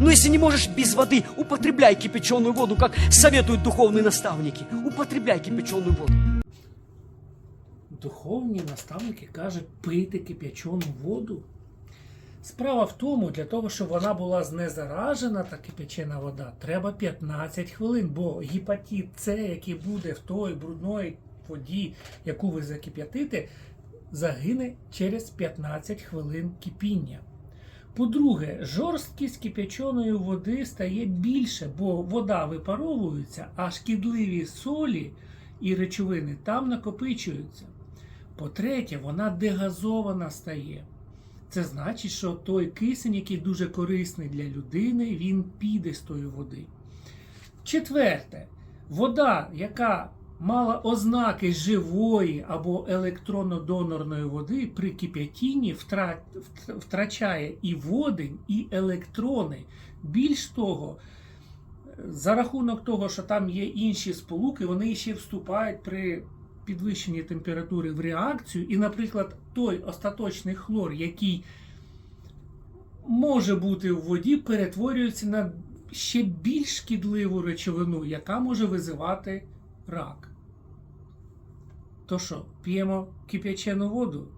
Но если не можешь без воды, употребляй кипяченую воду, как советуют духовные наставники. Употребляй кипяченую воду. Духовні наставники кажуть пити кип'ячену воду. Справа в тому, для того, щоб вона була знезаражена, та кип'ячена вода, треба 15 хвилин, бо гепатит С, який буде в той брудної воді, яку ви закип'ятите, загине через 15 хвилин кипіння. По-друге, жорсткість кип'яченої води стає більше, бо вода випаровується, а шкідливі солі і речовини там накопичуються. По-третє, вона дегазована стає. Це значить, що той кисень, який дуже корисний для людини, він піде з тої води. Четверте, вода, яка мала ознаки живої або електронно-донорної води, при кип'ятінні втрачає і водень, і електрони. Більш того, за рахунок того, що там є інші сполуки, вони ще вступають при підвищенні температури в реакцію. І, наприклад, той остаточний хлор, який може бути в воді, перетворюється на ще більш шкідливу речовину, яка може визивати рак. То що, п'ємо кип'ячену воду?